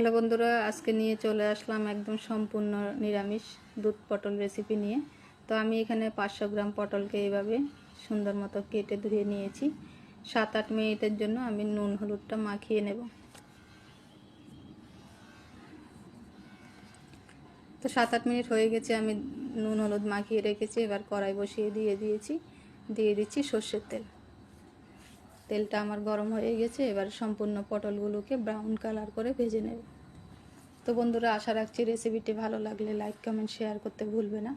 Hello বন্ধুরা, আজকে নিয়ে চলে আসলাম একদম সম্পূর্ণ নিরামিষ দুধ পটল রেসিপি নিয়ে। তো আমি এখানে পাঁচশো গ্রাম পটলকে এইভাবে সুন্দর মতো কেটে ধুয়ে নিয়েছি। সাত আট মিনিটের জন্য আমি নুন হলুদটা মাখিয়ে নেব। তো সাত আট মিনিট হয়ে গেছে, আমি নুন হলুদ মাখিয়ে রেখেছি। এবার কড়াই বসিয়ে দিয়ে দিয়েছি। দিয়ে দিচ্ছি সর্ষের তেল। তেলটা আমার গরম হয়ে গেছে, এবার সম্পূর্ণ পটলগুলোকে ব্রাউন কালার করে ভেজে নেব। তো বন্ধুরা, আশা রাখছি রেসিপিটি ভালো লাগলে লাইক কমেন্ট শেয়ার করতে ভুলবে না।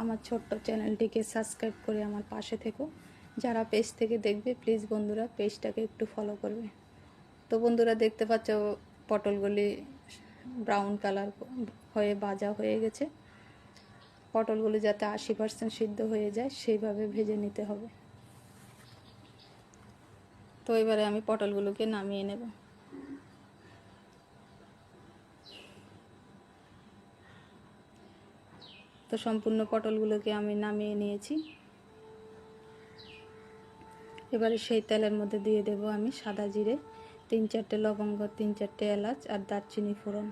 আমার ছোট্ট চ্যানেলটিকে সাবস্ক্রাইব করে আমার পাশে থেকো। যারা পেজ থেকে দেখবে প্লিজ বন্ধুরা পেজটাকে একটু ফলো করবে। তো বন্ধুরা, দেখতে পাচ্ছ পটলগুলি ব্রাউন কালার হয়ে ভাজা হয়ে গেছে। পটলগুলি যাতে আশি পার্সেন্ট সিদ্ধ হয়ে যায়, সেইভাবে ভেজে নিতে হবে। তো এবারে আমি পটলগুলোকে নামিয়ে নেব। তো সম্পূর্ণ পটলগুলোকে আমি নামিয়ে নিয়েছি। এবারে সেই তেলের মধ্যে দিয়ে দেব আমি সাদা জিরে, তিন চারটে লবঙ্গ, তিন চারটে এলাচ আর দারচিনি ফোড়ন।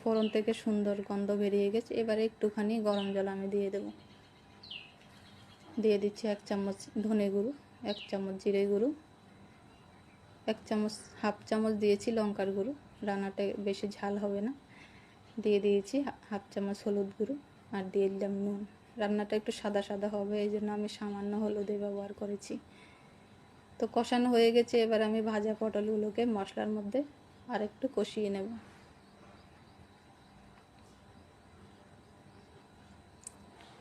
ফোড়ন থেকে সুন্দর গন্ধ বেরিয়ে গেছে। এবারে একটুখানি গরম জল আমি দিয়ে দেব। দিয়ে দিচ্ছি এক চামচ ধনে গুঁড়ো। এক চামচ জিরে গুঁড়ো, এক চামচ, হাফ চামচ দিয়েছি লঙ্কার গুঁড়ো। রান্নাটা বেশি ঝাল হবে না। দিয়ে দিয়েছি হাফ চামচ হলুদ গুঁড়ো আর দিয়ে দিলাম নুন। রান্নাটা একটু সাদা সাদা হবে, এই জন্য আমি সামান্য হলুদে ব্যবহার করেছি। তো কষানো হয়ে গেছে, এবার আমি ভাজা পটলগুলোকে মশলার মধ্যে আর একটু কষিয়ে নেব।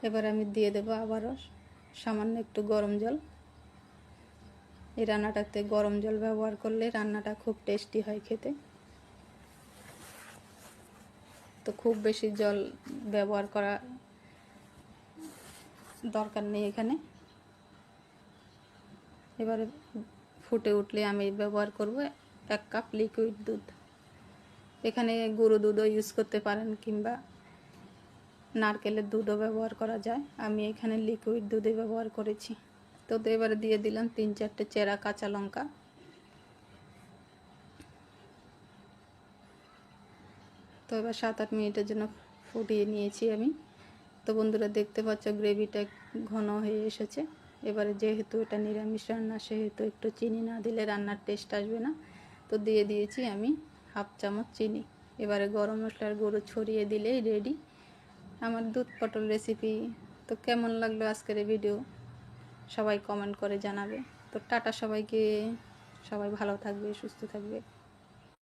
এবার আমি দিয়ে দেবো আবারও সামান্য একটু গরম জল। এই রান্নাটাতে গরম জল ব্যবহার করলে রান্নাটা খুব টেস্টি হয় খেতে। তো খুব বেশি জল ব্যবহার করা দরকার নেই এখানে। এবারে ফুটে উঠলে আমি ব্যবহার করব এক কাপ লিকুইড দুধ। এখানে গুঁড়ো দুধও ইউজ করতে পারেন কিংবা নারকেলের দুধও ব্যবহার করা যায়। আমি এখানে লিকুইড দুধে ব্যবহার করেছি। তো এবারে দিয়ে দিলাম তিন চারটে চেরা কাঁচা লঙ্কা। তো এবার সাত আট মিনিটের জন্য ফুটিয়ে নিয়েছি আমি। তো বন্ধুরা দেখতে পাচ্ছ গ্রেভিটা ঘন হয়ে এসেছে। এবারে যেহেতু এটা নিরামিষ রান্না, সেহেতু একটু চিনি না দিলে রান্নার টেস্ট আসবে না। তো দিয়ে দিয়েছি আমি হাফ চামচ চিনি। এবারে গরম মশলার গুঁড়ো ছড়িয়ে দিলেই রেডি আমার দুধ পটল রেসিপি তো কেমন লাগল আজকের ভিডিও সবাই কমেন্ট করে জানাবে। তো টাটা সবাইকে। সবাই ভালো থাকবে সুস্থ থাকবে।